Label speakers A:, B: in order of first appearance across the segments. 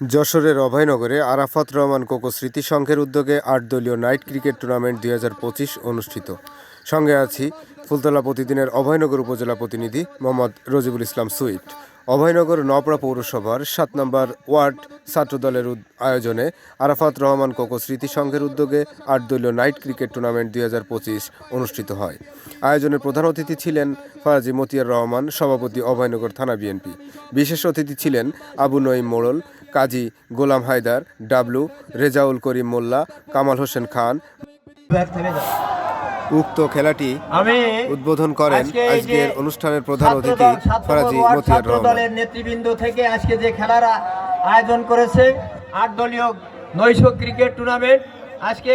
A: যশোরের অভয়নগরে আরাফাত রহমান কোকো স্মৃতি সংঘের উদ্যোগে আট দলীয় নাইট ক্রিকেট টুর্নামেন্ট দুই হাজার পঁচিশ অনুষ্ঠিত। সঙ্গে আছি ফুলতলা প্রতিদিনের অভয়নগর উপজেলা প্রতিনিধি মোহাম্মদ রজিবুল ইসলাম সুইট অভয়নগর নপড়া পৌরসভার সাত নম্বর ওয়ার্ড ছাত্রদলের আয়োজনে আরাফাত রহমান কোকো স্মৃতি সংঘের উদ্যোগে আট দলীয় নাইট ক্রিকেট টুর্নামেন্ট দুই হাজার পঁচিশ অনুষ্ঠিত হয়। আয়োজনের প্রধান অতিথি ছিলেন ফরাজি মতিয়ার রহমান, সভাপতি অভয়নগর থানা বিএনপি। বিশেষ অতিথি ছিলেন আবু নঈম মোড়ল কাজী গোলাম হায়দার ডাবলু রেজাউল করিম মোল্লা কামাল হোসেন খান। উক্ত খেলাটি উদ্বোধন করেন আজকের অনুষ্ঠানের প্রধান অতিথি ফরাজি মতিয়ার রহমান।
B: দলের নেতৃবৃন্দ থেকে আজকে যে খেলার আয়োজন করেছে আট দলীয় নৈশ ক্রিকেট টুর্নামেন্ট আজকে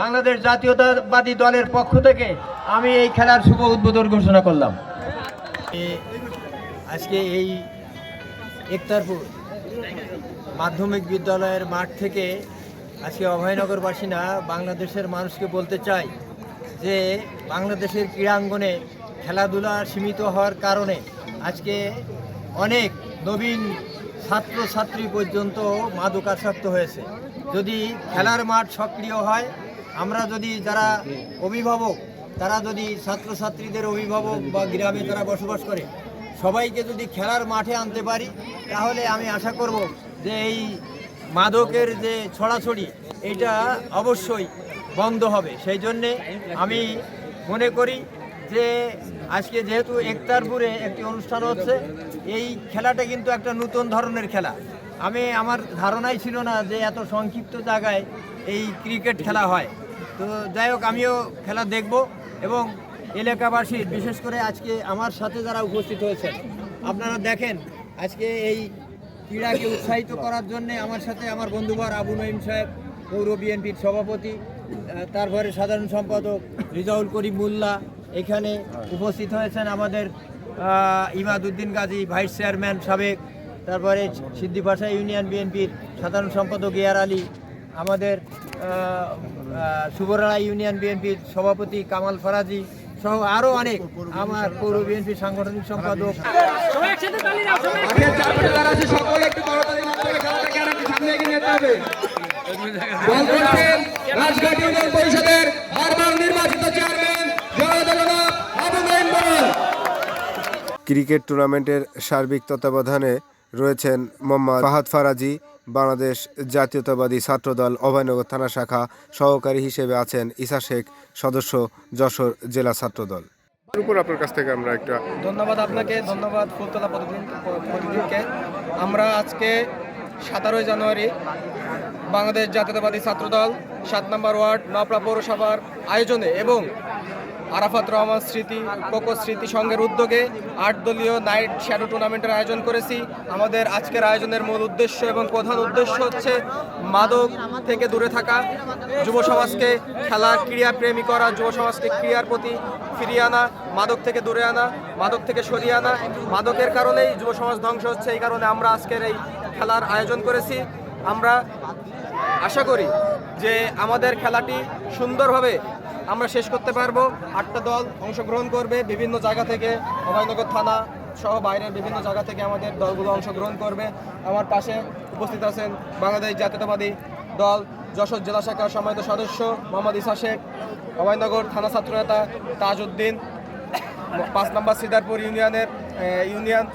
B: বাংলাদেশ জাতীয়তাবাদী দলের পক্ষ থেকে আমি এই খেলার শুভ উদ্বোধন ঘোষণা করলাম। আজকে এই একতারপুর মাধ্যমিক বিদ্যালয়ের মাঠ থেকে আজকে অভয়নগরবাসীরা বাংলাদেশের মানুষকে বলতে চাই যে বাংলাদেশের ক্রীড়াঙ্গনে খেলাধুলা সীমিত হওয়ার কারণে আজকে অনেক নবীন ছাত্রছাত্রী পর্যন্ত মাদকাসক্ত হয়েছে। যদি খেলার মাঠ সক্রিয় হয়, আমরা যদি যারা অভিভাবক, তারা যদি ছাত্রছাত্রীদের অভিভাবক বা গ্রামে তারা বসবাস করে, সবাইকে যদি খেলার মাঠে আনতে পারি, তাহলে আমি আশা করব যে এই মাদকের যে ছড়াছড়ি, এটা অবশ্যই বন্ধ হবে। সেই জন্যে আমি মনে করি যে আজকে যেহেতু একতারপুরে একটি অনুষ্ঠান হচ্ছে, এই খেলাটা কিন্তু একটা নতুন ধরনের খেলা। আমি আমার ধারণাই ছিল না যে এত সংক্ষিপ্ত জায়গায় এই ক্রিকেট খেলা হয়। তো যাই হোক, আমিও খেলা দেখব এবং এলাকাবাসী বিশেষ করে আজকে আমার সাথে যারা উপস্থিত হয়েছেন, আপনারা দেখেন আজকে এই ক্রীড়াকে উৎসাহিত করার জন্য আমার সাথে আমার বন্ধুবার আবু নঈম সাহেব পৌর বিএনপির সভাপতি তারপরে সাধারণ সম্পাদক রিজাউল করিম মোল্লা এখানে উপস্থিত হয়েছেন আমাদের আহ, ইমাদউদ্দিন গাজী ভাইস চেয়ারম্যান সাবেক তারপরে সিদ্দিপাশা ইউনিয়ন বিএনপির সাধারণ সম্পাদক ইয়ার আলী আমাদের সুবরালা ইউনিয়ন বিএনপির সভাপতি কামাল ফরাজি সহ আরও অনেক আমার পৌর বিএনপির সাংগঠনিক সম্পাদক।
C: সকলে একটু আর সামনে হবে। রাজঘাট ইউনিয়ন পরিষদের বারবার নির্বাচিত চেয়ারম্যান
A: ক্রিকেট টুর্নামেন্টের সার্বিক তত্ত্বাবধানে রয়েছেন মোহাম্মদ ফাহাদ ফারাজি বাংলাদেশ জাতীয়তাবাদী ছাত্রদল অভয়নগর থানা শাখা সহকারী হিসেবে আছেন ইসা শেখ সদস্য যশোর জেলা ছাত্রদল। উপর আপনার কাছ থেকে আমরা একটা
D: ধন্যবাদ আপনাকে ধন্যবাদ ফুলতলা প্রতিদিন প্রতিদিনকে আমরা আজকে সতেরোই জানুয়ারি বাংলাদেশ জাতীয়তাবাদী ছাত্রদল সাত নম্বর ওয়ার্ড নপড়া পৌরসভার আয়োজনে এবং আরাফাত রহমান স্মৃতি, কোকো স্মৃতি সংঘের উদ্যোগে আট দলীয় নাইট শ্যাডো টুর্নামেন্টের আয়োজন করেছি। আমাদের আজকের আয়োজনের মূল উদ্দেশ্য এবং প্রধান উদ্দেশ্য হচ্ছে মাদক থেকে দূরে থাকা, যুব সমাজকে খেলা ক্রীড়া প্রেমী করা, যুব সমাজকে ক্রীড়ার প্রতি ফিরিয়ে আনা, মাদক থেকে দূরে আনা, মাদক থেকে সরিয়ে আনা। মাদকের কারণেই যুব সমাজ ধ্বংস হচ্ছে, এই কারণে আমরা আজকের এই খেলার আয়োজন করেছি। আমরা আশা করি যে আমাদের খেলাটি সুন্দরভাবে আমরা শেষ করতে পারব। আটটা দল অংশগ্রহণ করবে। বিভিন্ন জায়গা থেকে অভয়নগর থানা সহ বাইরের বিভিন্ন জায়গা থেকে আমাদের দলগুলো অংশগ্রহণ করবে। আমার পাশে উপস্থিত আছেন বাংলাদেশ জাতীয়তাবাদী দল, যশোর জেলা শাখার সম্মানিত সদস্য মোহাম্মদ ইসা শেখ, অভয়নগর থানা ছাত্র ছাত্রনেতা তাজউদ্দিন, পাঁচ নম্বর সিদারপুর ইউনিয়নের ইউনিয়ন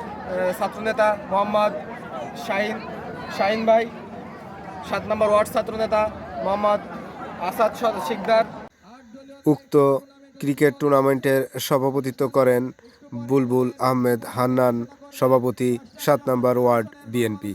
D: ছাত্রনেতা মোহাম্মদ শাহিন শাহিন ভাই, সাত নম্বর ওয়ার্ড ছাত্রনেতা মোহাম্মদ আসাদ স- শিকদার
A: উক্ত ক্রিকেট টুর্নামেন্টের সভাপতিত্ব করেন বুলবুল আহমেদ হান্নান সভাপতি সাত নম্বর ওয়ার্ড বিএনপি।